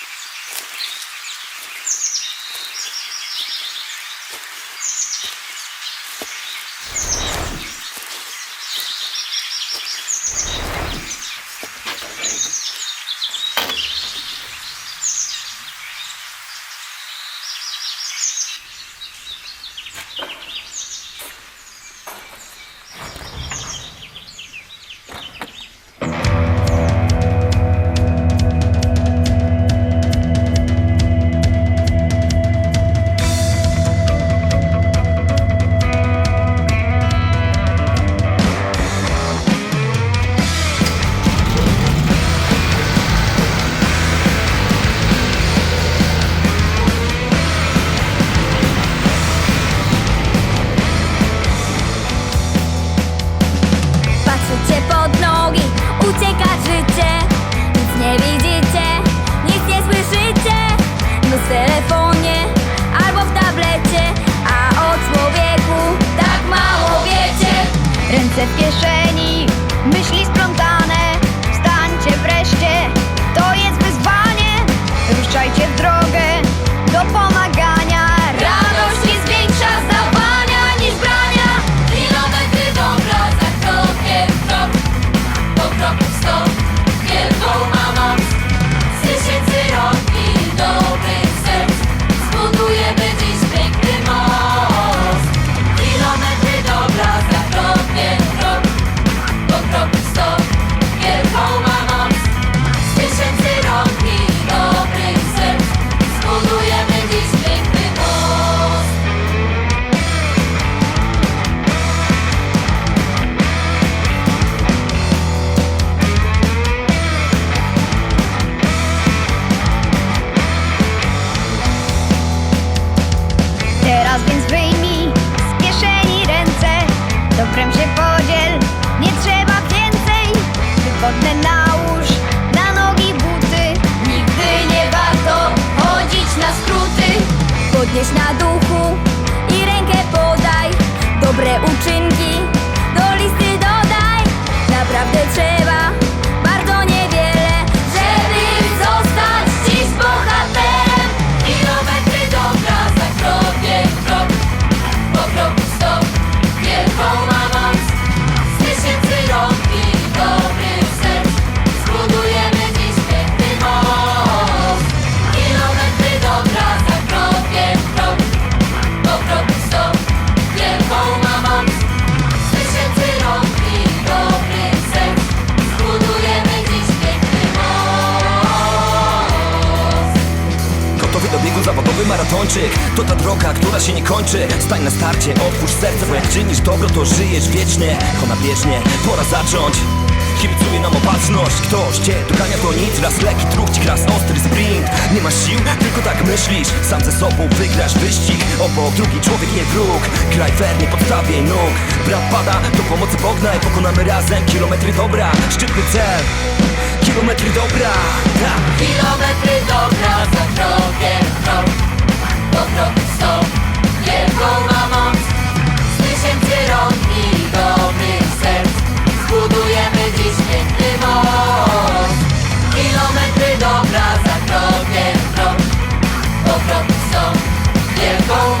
フフフ。Ręce w kieszeni, myśli splątane Wygodne nałóż. Na nogi buty Nigdy nie warto chodzić na skróty. Podnieś na duchu i rękę podaj. Dobre uczynki To ta droga, która się nie kończy. Stań na starcie, otwórz serce Bo jak czynisz dobro, to żyjesz wiecznie. Ona bieżnie, pora zacząć. Kibicuje nam opatrzność. Ktoś cię dogania to nic. Raz leki truch raz ostry sprint. Nie masz sił, tylko tak myślisz. Sam ze sobą wygrasz wyścig. Obok drugi człowiek nie wróg. Kraj fair, nie podstawiaj nóg. Brat pada, do pomocy pognaj Pokonamy razem. Kilometry dobra Szczytny cel. Kilometry dobra Tak. Kilometry dobra za krokiem Oh.